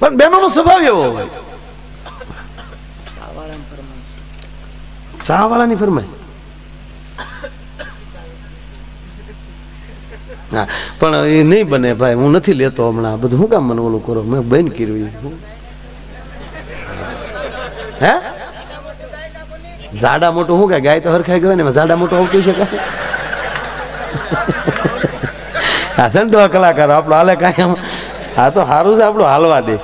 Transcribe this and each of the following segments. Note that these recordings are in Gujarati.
પણ બહેનોનો સ્વભાવ એવો હોય. ચા વાળાની ફરમાય હા પણ એ નહીં બને ભાઈ હું નથી લેતો હમણાં. બધું શું કામ મને ઓલું કરો? મેં બેન કર્યું હે? જાડા મોટું શું કે ગાય તો હરખાઈ ગયો ને ઝાડા જાડા મોટું આવતું છે કાંઈ? હા સંડો કલાકાર આપણો હાલે કાંઈ આ તો સારું છે આપણું હાલવા દે.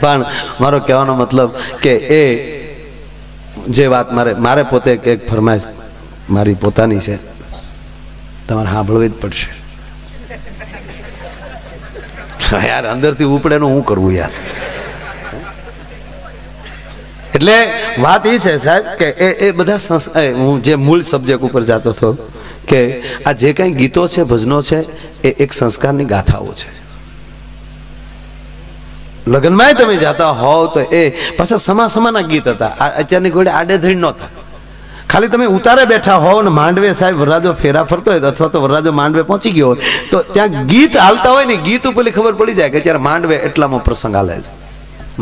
પણ મારો કહેવાનો મતલબ કે એ જે વાત મારે મારે પોતે એક ફરમાઈશ મારી પોતાની છે. તમારે સાંભળવી જ પડશે. યાર અંદરથી ઉપડેનું હું કરવું યાર. એટલે વાત એ છે સાહેબ કે એ એ બધા હું જે મૂળ સબ્જેક્ટ ઉપર જતો હતો કે આ જે કંઈ ગીતો છે, ભજનો છે, એ એક સંસ્કારની ગાથાઓ છે. લગ્નમાંય તમે જાતા હોવ તો એ પાછા સમા સમાના ગીત હતા. અત્યારની ઘોડે આડેધડી નહોતા. ખાલી તમે ઉતારે બેઠા હોવ ને માંડવે સાહેબ વરરાજો ફેરા ફરતો હોય અથવા તો વરરાજો માંડવે પહોંચી ગયો હોય, તો ત્યાં ગીત હાલતા હોય ને, ગીત ઉપર ખબર પડી જાય કે ત્યારે માંડવે એટલામાં પ્રસંગ હાલે છે.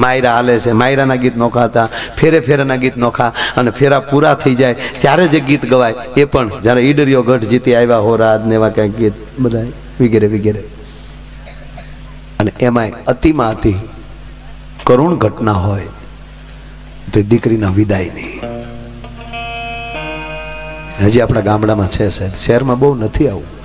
માયરા હાલે છે, માયરાના ગીત નોખા હતા, ફેરે ફેરેના ગીત નોખા અને ફેરા પૂરા થઈ જાય. ત્યારે જે ગીત ગવાય, એ પણ જ્યારે ઈડરીઓ ગઢ જીતી આવ્યા હો રાજ ને એવા કંઈક ગીત બધા વગેરે વગેરે. અને એમાંય અતિમાં અતિ કરુણ ઘટના હોય તો દીકરીના વિદાયની હજી આપણા ગામડામાં છે સાહેબ, શહેરમાં બહુ નથી આવું.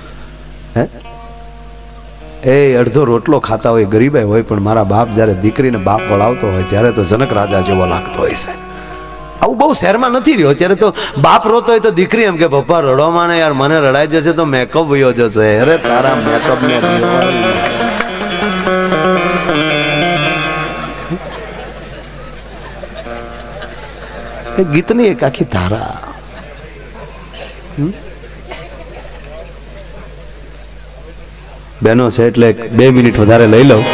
એ અડધો રોટલો ખાતા હોય ગરીબાઈ હોય, પણ મારા બાપ જ્યારે દીકરીને બાપ વળાવતો હોય, ત્યારે તો જનક રાજા જેવો લાગતો હોય છે. આવું બહુ શહેરમાં નથી રહ્યો. ત્યારે તો બાપ રોતો હોય તો દીકરી એમ કે, પપ્પા રડવામાં ને યાર, મને રડાઈ જશે તો મેકઅપ વયો જશે. અરે, તારા મેકઅપ ને ગીતની એક આખી ધારા. બેનો છે એટલે બે મિનિટ વધારે લઈ લઉં.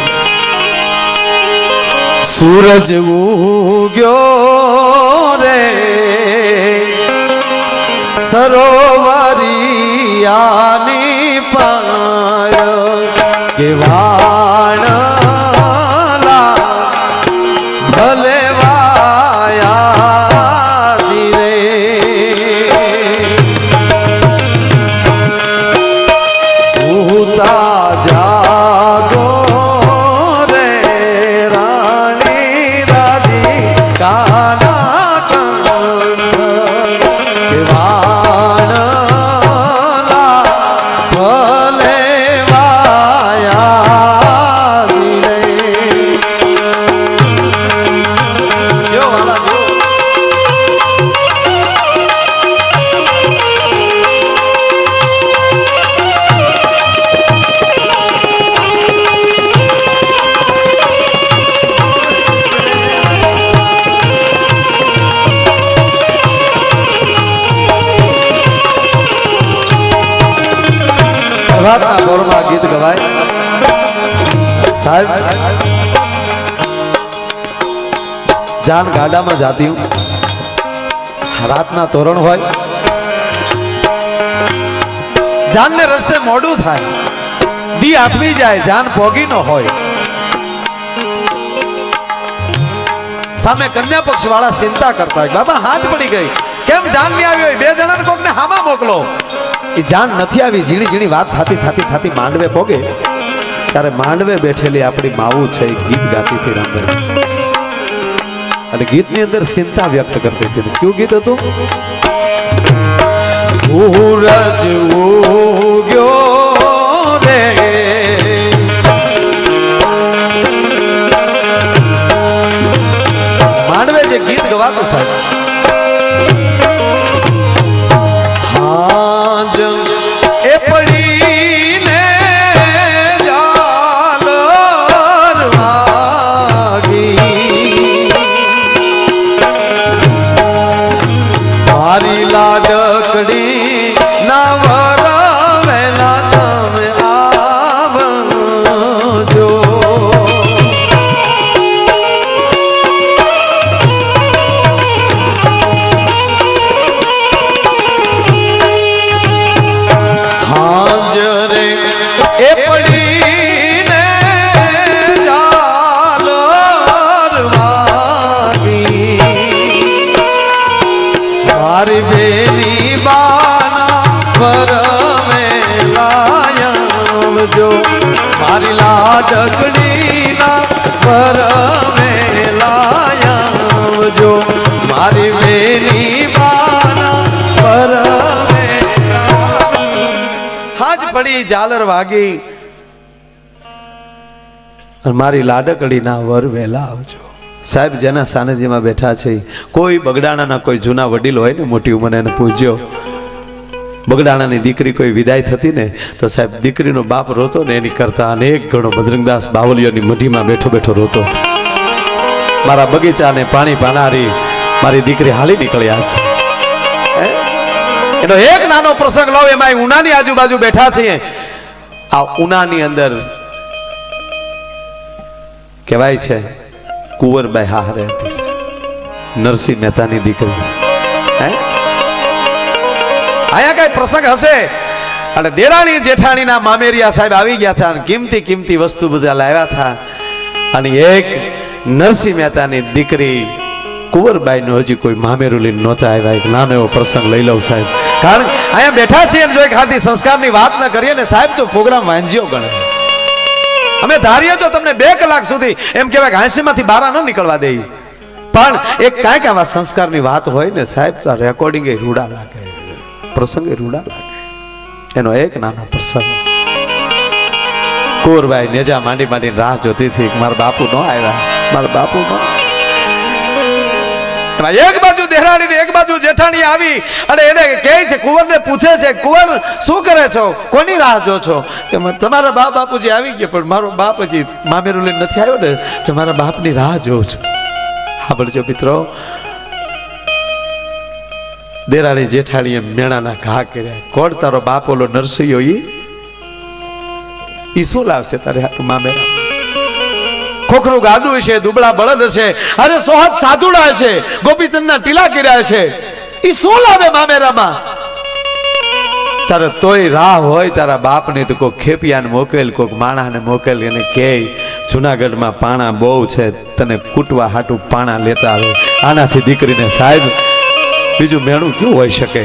સૂરજ ઉગ્યો રે સરોવરિયાની પાળ કે રાતના ગોળમાં ગીત ગવાય. સાહેબ, જાન ગાડામાં જાતી હું. રાતના તોરણ હોય. જાનને રસ્તે મોડું થાય. દી આથમી જાય, જાન પોગી ન હોય. સામે કન્યા પક્ષ વાળા ચિંતા કરતા હોય. બાબા, હાથ પડી ગઈ. કેમ જાન નહીં આવી હોય? બે જણાને કોકને હામાં મોકલો. એ જાન નથી આવી ઝીણી ઝીણી વાત થતી થતી થતી માંડવે પોગે. ત્યારે માંડવે બેઠેલી આપણી માવું છે એ ગીત ગાતી હતી રામભાઈ અને ગીતની અંદર ચિંતા વ્યક્ત કરતી હતી. કયું ગીત હતું? સૂરજ ઉગ્યો રે. માંડવે જે ગીત ગવાતું સાહેબ વેની બાના વરમે લાયવજો મારી લાડકડીના વરમે લાયવજો મારી બેની બાના વરમે હાજ પડી ઝાલર વાગી. મારી લાડકડીના વર વહેલા આવજો. સાહેબ, જેના સાનિધ્યમાં બેઠા છે, કોઈ બગડાણાના કોઈ જૂના વડીલ હોય ને, મોટી ઉંમરે એને પૂજ્યો. બગડાણાની દીકરી કોઈ વિદાય થતી ને, તો સાહેબ, દીકરીનો બાપ રોતો ને, એની કરતા અનેક ગણો બજરંગદાસ બાવલીઓની મઢીમાં બેઠો બેઠો રોતો. મારા બગીચાને પાણી પાનારી મારી દીકરી હાલી નીકળ્યા છે? એનો એક નાનો પ્રસંગ લઉં એમાં ઉનાની આજુબાજુ બેઠા છીએ. આ ઉનાની અંદર કહેવાય છે કુંવરબાઈ હારે હતી. નરસિંહ મહેતાની દીકરી. હે? આયા કઈ પ્રસંગ હશે? અને દેરાણી જેઠાણીના મામેરિયા સાહેબ આવી ગયા હતા અને કિંમતી કિંમતી વસ્તુ બધા લાવ્યા હતા અને એક નરસિંહ મહેતાની દીકરી કુંવરબાઈ નો હજી કોઈ મામેરું લઈને નહોતા આવ્યા. એક નાનો એવો પ્રસંગ લઈ લઉં સાહેબ. કારણ અહીંયા બેઠા છીએ જો એક હાથી સંસ્કારની વાત ન કરીએ ને સાહેબ, તો પ્રોગ્રામ વાંજ્યો ગણે. અમે ધારીએ તો તમને બે કલાક સુધી એમ કહેવાય કે હાંસીમાંથી બહાર ન નીકળવા દઈએ પણ એક કાંઈક આવા સંસ્કારની વાત હોય ને સાહેબ, તો રેકોર્ડિંગ એ રૂડા લાગે. પ્રસંગ રૂડા લાગે. એનો એક નાનો પ્રસંગ. કોરભાઈ નેજા માંડી માંડીને રાહ જોતી હતી મારા બાપુ ન આવ્યા. મારા બાપુ ન એક બાજુ દેરાણી એક બાજુ જેઠાણી આવી અને એને કહે છે, કુંવરને પૂછે છે, કુંવર, શું કરે છો? કોની રાહ જો છો? કે તમારા બાપ બાપુજી આવી ગયા, પણ મારો બાપ હજી મામેરું લઈને નથી આવ્યો ને, તો મારા બાપની રાહ જોઉં છું. સાંભળજો મિત્રો. દેરાણી જેઠાણીએ મેણાના ઘા કર્યા. કોણ તારો બાપ ઓલો નરસૈયો એ શું લાવશે તારે મામેરા ખોખરું ગાદું છે, દુબળા બળદ છે. અરે સોહદ સાધુડા છે, ગોપીચંદના ટીલા કર્યા છે. એ શું લાવે મામેરામાં? તારે તોય રાહ હોય, તારા બાપને તો કોઈક ખેપિયાને મોકેલ કોઈક માણાને મોકેલ, એને કે, જુનાગઢમાં પાણા બહુ છે, તને કૂટવા હાટું પાણા લેતા આવે. આનાથી દીકરીને સાહેબ, બીજું મેણું કેવું હોઈ શકે?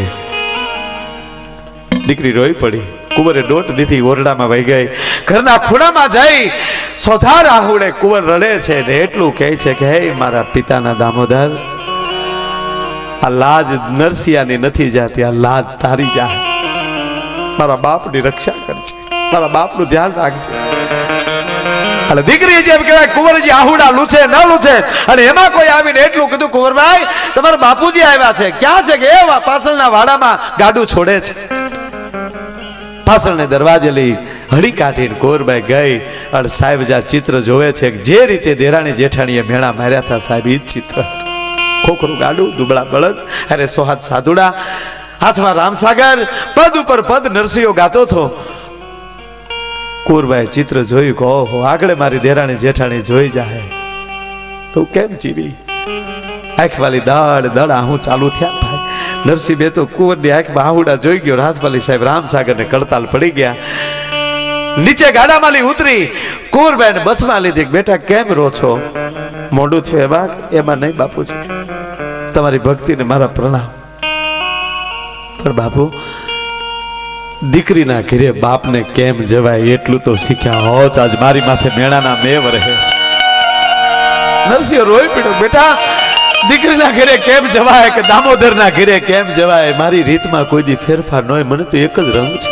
દીકરી રોઈ પડી. કુંવરે દોટ દીધી, ઓરડામાં વહી ગઈ. ઘરના ખૂણામાં જઈ સોધા રાહુડે કુંવર રડે છે ને એટલું કહે છે કે, હે મારા પિતાના દામોદર, આ લાજ નરસિયાની નથી જાતી, આ લાજ તારી જા મારા બાપની રક્ષા કરજે, મારા બાપનું ધ્યાન રાખજે. અને દીકરી જેમ કહેવાય, કુંવરજી આહુડા લૂછે ન લૂછે અને એમાં કોઈ આવીને એટલું કીધું, કુંવરભાઈ, તમારા બાપુજી આવ્યા છે. ક્યાં છે? કે એવા પાછળના વાડામાં ગાડું છોડે છે. પાછળને દરવાજે લઈ હળી કાઢીને કોરબાઈ ગઈ અને સાહેબ જે ચિત્ર જોવે છે જે રીતે દેરાણી જેઠાણીએ મેળા માર્યા હતા સાહેબ એ જ ચિત્ર ખોખરું ગાડું, દુબળા બળદ, અરે સોહાત સાધુડા, હાથમાં રામસાગર, પદ ઉપર પદ નરસિંહો ગાતો હતો. કુંવરબાઈ ચિત્ર જોયું કે ઓહો, આગળ મારી દેરાણી જેઠાણી જોઈ જાય તો કેમ જીવી? આંખ વાલી દડ દડ આહું ચાલુ થયા ભાઈ. નરસિંહ તો કુંવરની આંખમાં આહુડા જોઈ ગયો. રાજપાલી સાહેબ રામસાગરને કડતાલ પડી ગયા. નીચે ગાડામાંથી ઉતરી. કુંવરબેન બથમાં લીધી. બેટા, કેમ રો છો? મોઢું છું એમાં એમાં નહીં બાપુજી. તમારી ભક્તિને મારા પ્રણામ. પણ બાપુ, દીકરીના ઘેરે બાપને કેમ જવાય એટલું તો શીખ્યા હોત. આજ મારી માથે મેળાના મેવ રહે છે. નરસિંહ રોઈ પડ્યો. બેટા દીકરીના ઘરે કેમ જવાય કે દામોદરના ઘરે કેમ જવાય? મારી રીતમાં કોઈ દી ફેરફાર ન હોય. મને તો એક જ રંગ છે.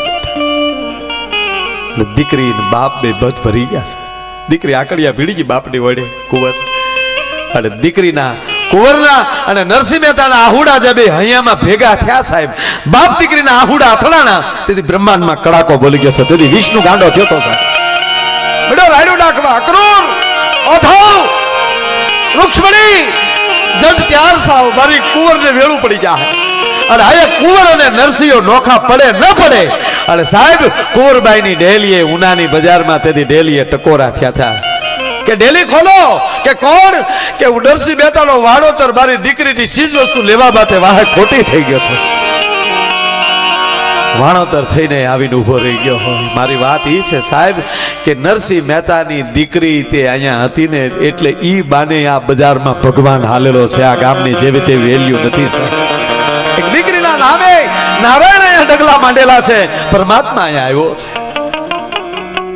દીકરી બાપ બે બધ ભરી ગયા છે. દીકરી આકડિયા ભીડી ગઈ બાપની વડે, કુંવર. અને દીકરીના કુંવરના અને નરસિંહ મહેતાના આહુડા જે બે હૈયામાં ભેગા થયા સાહેબ, બાપ દીકરીના આહુડા અથડાણા, તેથી બ્રહ્માંડમાં કડાકો બોલી ગયો હતો તેથી વિષ્ણુ ગાંડો થયો હતો સાહેબ. રાયડું નાખવા અક્રૂર ઓથો રૂક્ષ્મણી જડ ત્યાર થાવ, મારી કુંવરને વેળું પડી જાય અને હવે કુંવર અને નરસિંહો નોખા પડે ન પડે. અને સાહેબ, કુંવરબાઈની ડેલીએ, ઉનાની બજારમાં તેથી ડેલીએ ટકોરા થયા હતા કે ડેલી ખોલો, કે કોણ? કે નરસિંહ મહેતાનો વાડોતર મારી દીકરીની ચીજ વસ્તુ લેવા માટે વાહક ખોટી થઈ ગયો હતો વાણોતર થઈને આવીને ઊભો રહી ગયો હોય. મારી વાત એ છે, સાહેબ, કે નરસિંહ મહેતાની દીકરી તે અહીંયા હતી ને એટલે એ બાને આ બજારમાં ભગવાન હાલેલો છે. આ ગામની જેવી તેવી વેલ્યુ નથી એક દીકરીના નામે નારાયણ અહીંયા ડગલા માંડેલા છે. પરમાત્મા અહીંયા આવ્યો છે.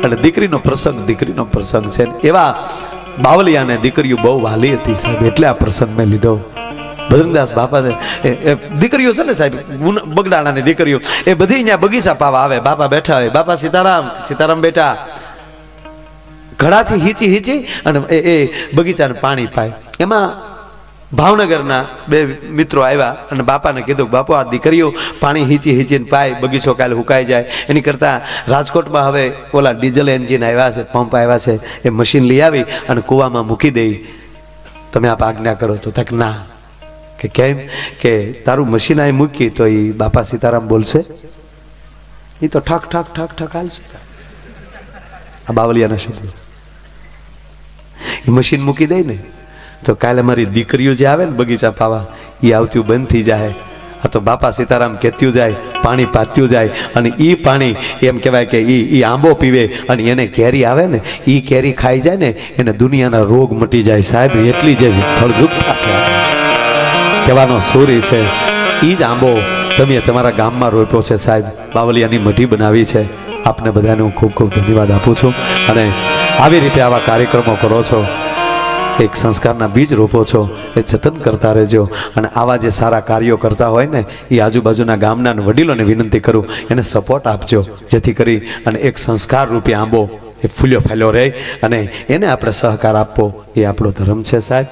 એટલે દીકરીનો પ્રસંગ દીકરીનો પ્રસંગ છે. એવા બાવલિયાને દીકરીઓ બહુ વાલી હતી, સાહેબ. એટલે આ પ્રસંગ મેં લીધો. બદ્રંગદાસ બાપાને દીકરીઓ છે ને સાહેબ બગડાણાની દીકરીઓ, એ બધી અહીંયા બગીચા પાવા આવે, બાપા બેઠા હોય, બાપા સીતારામ સીતારામ બેટા. ઘડાથી હીચી હીચી અને એ એ બગીચાને પાણી પાય. એમાં ભાવનગરના બે મિત્રો આવ્યા અને બાપાને કીધું બાપુ, આ દીકરીઓ પાણી હીચી હીચીને પાય, બગીચો કાલે હુકાઈ જાય. એની કરતાં રાજકોટમાં હવે ઓલા ડીઝલ એન્જિન આવ્યા છે, પંપ આવ્યા છે, એ મશીન લઈ આવી અને કૂવામાં મૂકી દઈ તમે આપ આજ્ઞા કરો તો તક ના કે કેમ? કે તારું મશીન અહીં મૂકી તો એ બાપા સીતારામ બોલશે. એ તો ઠક ઠક ઠક ઠક હાલશે આ બાવલિયાના શબ્દો. એ મશીન મૂકી દે ને, તો કાલે મારી દીકરીઓ જે આવે ને બગીચા પાવા એ આવતું બંધ થઈ જાય. આ તો બાપા સીતારામ કહેતું જાય, પાણી પાત્યું જાય, અને એ પાણી એમ કહેવાય કે એ એ આંબો પીવે, અને એને કેરી આવે ને એ કેરી ખાઈ જાય ને, એને દુનિયાના રોગ મટી જાય. સાહેબ એટલી જે ફળદ્રુપતા છે. કહેવાનો સૂરી છે એ જ આંબો તમે તમારા ગામમાં રોપ્યો છે સાહેબ. બાવલિયાની મઢી બનાવી છે. આપને બધાને હું ખૂબ ખૂબ ધન્યવાદ આપું છું. અને આવી રીતે આવા કાર્યક્રમો કરો છો. એક સંસ્કારના બીજ રોપો છો. એ જતન કરતા રહેજો. અને આવા જે સારા કાર્યો કરતા હોય ને, એ આજુબાજુના ગામના વડીલોને વિનંતી કરું, એને સપોર્ટ આપજો. જેથી કરી અને એક સંસ્કાર રૂપી આંબો એ ફૂલ્યો ફેલ્યો રહે અને એને આપણે સહકાર આપવો એ આપણો ધર્મ છે સાહેબ.